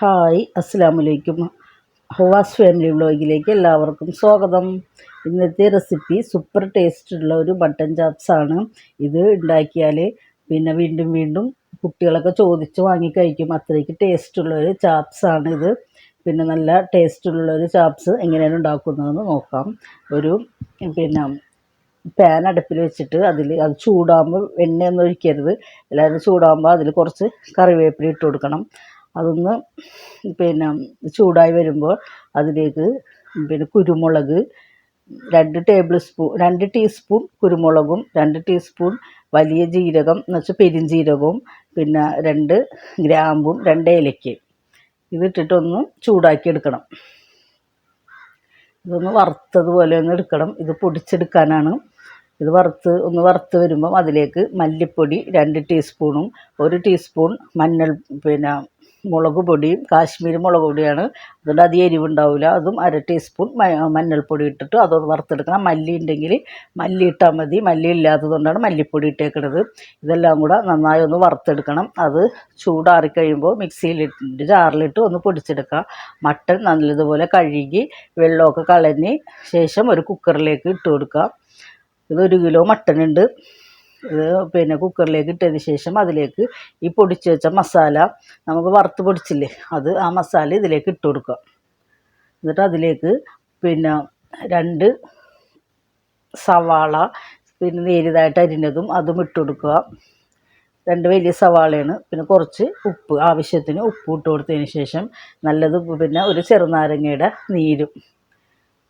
Hi അസ്സാം വലൈക്കും ഹവാസ് family വ്ലോഗിലേക്ക് എല്ലാവർക്കും സ്വാഗതം. ഇന്നത്തെ റെസിപ്പി സൂപ്പർ ടേസ്റ്റുള്ള ഒരു ബട്ടൻ ചാപ്സാണ് ഇത് ഉണ്ടാക്കിയാൽ പിന്നെ വീണ്ടും വീണ്ടും കുട്ടികളൊക്കെ ചോദിച്ച് വാങ്ങി കഴിക്കും. അത്രയ്ക്ക് ടേസ്റ്റുള്ളൊരു ചാപ്സാണ് ഇത്. പിന്നെ നല്ല ടേസ്റ്റുള്ളൊരു ചാപ്സ് എങ്ങനെയാണ് ഉണ്ടാക്കുന്നതെന്ന് നോക്കാം. ഒരു പിന്നെ പാൻ അടുപ്പിൽ വെച്ചിട്ട് അതിൽ അത് ചൂടാകുമ്പോൾ എണ്ണയൊന്നും ഒഴിക്കരുത്. എല്ലാവരും ചൂടാകുമ്പോൾ അതിൽ കുറച്ച് കറിവേപ്പില ഇട്ട് കൊടുക്കണം. അതൊന്ന് പിന്നെ ചൂടായി വരുമ്പോൾ അതിലേക്ക് പിന്നെ കുരുമുളക് രണ്ട് ടേബിൾ സ്പൂൺ രണ്ട് ടീസ്പൂൺ കുരുമുളകും രണ്ട് ടീസ്പൂൺ വലിയ ജീരകം എന്ന് വെച്ചാൽ പെരിഞ്ജീരകവും പിന്നെ രണ്ട് ഗ്രാമ്പും രണ്ട് ഏലക്കയും. ഇതിട്ടിട്ടൊന്ന് ചൂടാക്കി എടുക്കണം. ഇതൊന്ന് വറുത്തതുപോലെ ഒന്ന് എടുക്കണം. ഇത് പൊടിച്ചെടുക്കാനാണ്. ഇത് വറുത്ത് ഒന്ന് വറുത്ത് വരുമ്പം അതിലേക്ക് മല്ലിപ്പൊടി രണ്ട് ടീസ്പൂണും ഒരു ടീസ്പൂൺ മഞ്ഞൾ പിന്നെ മുളക് പൊടിയും കാശ്മീരി മുളക് പൊടിയാണ്. അതുകൊണ്ട് അധികം എരിവുണ്ടാവില്ല അതും അര ടീസ്പൂൺ മഞ്ഞൾപ്പൊടി ഇട്ടിട്ട് അതൊന്ന് വറുത്തെടുക്കണം. മല്ലി ഉണ്ടെങ്കിൽ മല്ലി ഇട്ടാൽ മതി. മല്ലി ഇല്ലാത്തതുകൊണ്ടാണ് മല്ലിപ്പൊടി ഇട്ടേക്കുന്നത് ഇതെല്ലാം കൂടെ നന്നായി ഒന്ന് വറുത്തെടുക്കണം. അത് ചൂടാറി കഴിയുമ്പോൾ മിക്സിയിലിട്ട് ജാറിലിട്ട് ഒന്ന് പൊടിച്ചെടുക്കുക. മട്ടൻ നല്ലതുപോലെ കഴുകി വെള്ളമൊക്കെ കളഞ്ഞ് ശേഷം ഒരു കുക്കറിലേക്ക് ഇട്ട് കൊടുക്കുക. ഇതൊരു കിലോ മട്ടൺ ഉണ്ട്. പിന്നെ കുക്കറിലേക്ക് ഇട്ടതിന് ശേഷം അതിലേക്ക് ഈ പൊടിച്ച് വെച്ച മസാല നമുക്ക് വറുത്ത് പൊടിച്ചില്ലേ അത് ആ മസാല ഇതിലേക്ക് ഇട്ട് കൊടുക്കുക. എന്നിട്ട് അതിലേക്ക് പിന്നെ രണ്ട് സവാള പിന്നെ നേരിയതായിട്ട് അരിഞ്ഞതും അതും ഇട്ട് കൊടുക്കുക. രണ്ട് വലിയ സവാളയാണ് പിന്നെ കുറച്ച് ഉപ്പ് ആവശ്യത്തിന് ഉപ്പ് ഇട്ട് കൊടുത്തതിന് ശേഷം നല്ലത് പിന്നെ ഒരു ചെറുനാരങ്ങയുടെ നീരും.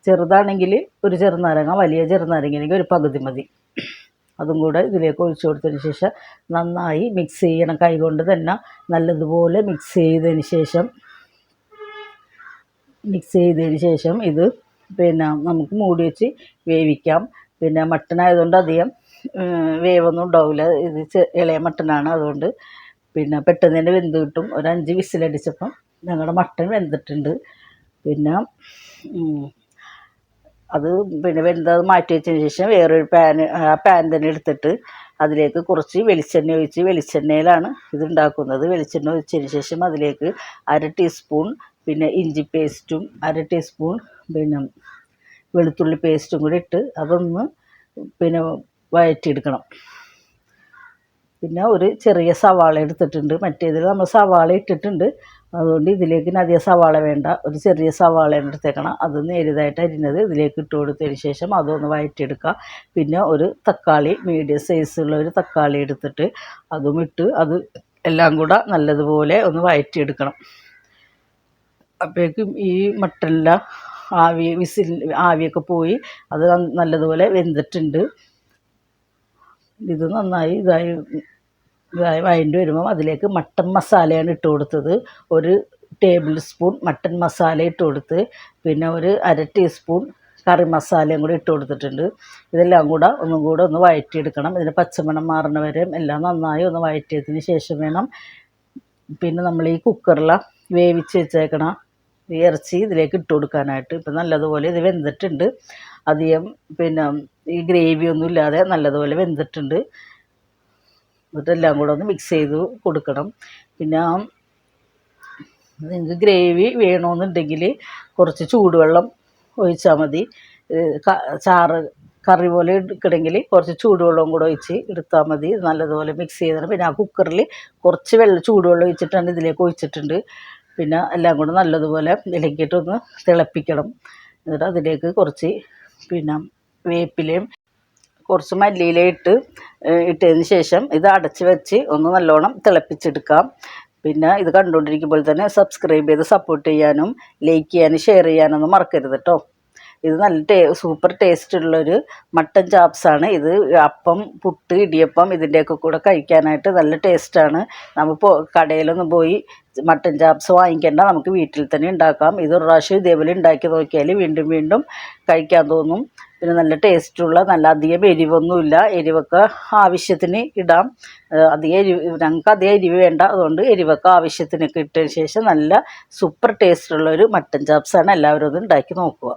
ചെറുതാണെങ്കിൽ ഒരു ചെറുനാരങ്ങ വലിയ ചെറുനാരങ്ങയാണെങ്കിൽ ഒരു പകുതി മതി. അതും കൂടെ ഇതിലേക്ക് ഒഴിച്ചു കൊടുത്തതിന് ശേഷം നന്നായി മിക്സ് ചെയ്യണം. കൈകൊണ്ട് തന്നെ നല്ലതുപോലെ മിക്സ് ചെയ്തതിന് ശേഷം മിക്സ് ചെയ്തതിന് ശേഷം ഇത് പിന്നെ നമുക്ക് മൂടി വെച്ച് വേവിക്കാം. പിന്നെ മട്ടൺ ആയതുകൊണ്ട് അധികം വേവൊന്നും ഉണ്ടാവില്ല. ഇത് ഇളയ മട്ടനാണ് അതുകൊണ്ട്. പിന്നെ പെട്ടെന്ന് തന്നെ വെന്ത് കിട്ടും. ഒരു അഞ്ച് വിസിലടിച്ചപ്പം ഞങ്ങളുടെ മട്ടൻ വെന്തിട്ടുണ്ട്. പിന്നെ അത് പിന്നെ വെന്തത് മാറ്റി വെച്ചതിന് ശേഷം വേറൊരു പാൻ ആ പാൻ തന്നെ എടുത്തിട്ട് അതിലേക്ക് കുറച്ച് വെളിച്ചെണ്ണ ഒഴിച്ച് വെളിച്ചെണ്ണയിലാണ് ഇത് ഉണ്ടാക്കുന്നത്. വെളിച്ചെണ്ണ ഒഴിച്ചതിന് ശേഷം അതിലേക്ക് അര ടീസ്പൂൺ പിന്നെ ഇഞ്ചി പേസ്റ്റും അര ടീസ്പൂൺ പിന്നെ വെളുത്തുള്ളി പേസ്റ്റും കൂടി ഇട്ട് അതൊന്ന് പിന്നെ വഴറ്റിയെടുക്കണം. പിന്നെ ഒരു ചെറിയ സവാള എടുത്തിട്ടുണ്ട്. മറ്റേതിൽ നമ്മൾ സവാള ഇട്ടിട്ടുണ്ട്. അതുകൊണ്ട് ഇതിലേക്ക് അധികം സവാള വേണ്ട. ഒരു ചെറിയ സവാളയാണ് എടുത്തേക്കണം. അത് നേരിയതായിട്ട് അരിഞ്ഞത് ഇതിലേക്ക് ഇട്ട് കൊടുത്തതിന് ശേഷം അതൊന്ന് വഴറ്റിയെടുക്കുക പിന്നെ ഒരു തക്കാളി മീഡിയം സൈസുള്ള ഒരു തക്കാളി എടുത്തിട്ട് അതും ഇട്ട് അത് എല്ലാം കൂടെ നല്ലതുപോലെ ഒന്ന് വഴറ്റിയെടുക്കണം അപ്പോഴേക്കും ഈ മട്ടല്ല ആവി വിസിൽ ആവിയൊക്കെ പോയി അത് നല്ലതുപോലെ വെന്തിട്ടുണ്ട്. ഇത് നന്നായി ഇതായി വഴണ്ടി വരുമ്പം അതിലേക്ക് മട്ടൻ മസാലയാണ് ഇട്ട് കൊടുത്തത്. ഒരു ടേബിൾ സ്പൂൺ മട്ടൻ മസാല ഇട്ട് കൊടുത്ത് പിന്നെ ഒരു അര ടീസ്പൂൺ കറി മസാലയും കൂടി ഇട്ട് കൊടുത്തിട്ടുണ്ട്. ഇതെല്ലാം കൂടെ ഒന്നും കൂടെ ഒന്ന് വഴറ്റിയെടുക്കണം. ഇതിന് പച്ചമണം മാറണവരെയും വരെ എല്ലാം നന്നായി ഒന്ന് വഴറ്റിയതിന് ശേഷം വേണം. പിന്നെ നമ്മൾ ഈ കുക്കറിൽ വേവിച്ച് വെച്ചേക്കണം ഇറച്ചി ഇതിലേക്ക് ഇട്ട് കൊടുക്കാനായിട്ട്. ഇപ്പം നല്ലതുപോലെ ഇത് വെന്തിട്ടുണ്ട്. അധികം പിന്നെ ഈ ഗ്രേവി ഒന്നും ഇല്ലാതെ നല്ലതുപോലെ വെന്തിട്ടുണ്ട്. എന്നിട്ടെല്ലാം കൂടെ ഒന്ന് മിക്സ് ചെയ്ത് കൊടുക്കണം. പിന്നെ നിങ്ങൾക്ക് ഗ്രേവി വേണമെന്നുണ്ടെങ്കിൽ കുറച്ച് ചൂടുവെള്ളം ഒഴിച്ചാൽ മതി. ചാറ് കറി പോലെ എടുക്കണമെങ്കിൽ കുറച്ച് ചൂടുവെള്ളം കൂടെ ഒഴിച്ച് എടുത്താൽ മതി. നല്ലതുപോലെ മിക്സ് ചെയ്തിട്ട് പിന്നെ ആ കുക്കറിൽ കുറച്ച് വെള്ളം ചൂടുവെള്ളം ഒഴിച്ചിട്ടാണ് ഇതിലേക്ക് ഒഴിച്ചിട്ടുണ്ട്. പിന്നെ എല്ലാം കൂടെ നല്ലതുപോലെ ഇലക്കിയിട്ടൊന്ന് തിളപ്പിക്കണം. എന്നിട്ട് അതിലേക്ക് കുറച്ച് പിന്നെ വേപ്പിലയും കുറച്ച് മല്ലിയില ഇട്ട് ഇട്ടതിന് ശേഷം ഇത് അടച്ച് വെച്ച് ഒന്ന് നല്ലോണം തിളപ്പിച്ചെടുക്കാം. പിന്നെ ഇത് കണ്ടുകൊണ്ടിരിക്കുമ്പോൾ തന്നെ സബ്സ്ക്രൈബ് ചെയ്ത് സപ്പോർട്ട് ചെയ്യാനും ലൈക്ക് ചെയ്യാനും ഷെയർ ചെയ്യാനൊന്നും മറക്കരുത് കേട്ടോ ഇത് നല്ല ടേ സൂപ്പർ ടേസ്റ്റ് ഉള്ളൊരു മട്ടൻ ചാപ്സാണ് ഇത് അപ്പം പുട്ട് ഇടിയപ്പം ഇതിന്റെയൊക്കെ കൂടെ കഴിക്കാനായിട്ട് നല്ല ടേസ്റ്റാണ് നമ്മൾ കടയിലൊന്നും പോയി മട്ടൻ ചാപ്സ് വാങ്ങിക്കേണ്ട നമുക്ക് വീട്ടിൽ തന്നെ ഉണ്ടാക്കാം. ഇത് ഒരു പ്രാവശ്യം ഇതേപോലെ ഉണ്ടാക്കി നോക്കിയാൽ വീണ്ടും വീണ്ടും കഴിക്കാൻ തോന്നും. പിന്നെ നല്ല ടേസ്റ്റുള്ള നല്ല അധികം എരിവൊന്നുമില്ല. എരിവൊക്കെ ആവശ്യത്തിന് ഇടാം. അധികം എരിവ് ഞങ്ങൾക്ക് അധികം എരിവ് വേണ്ട. അതുകൊണ്ട് എരിവൊക്കെ ആവശ്യത്തിനൊക്കെ ഇട്ടതിന് ശേഷം നല്ല സൂപ്പർ ടേസ്റ്റുള്ളൊരു മട്ടൻ ചാപ്സാണ് എല്ലാവരും അത് ഉണ്ടാക്കി നോക്കുക.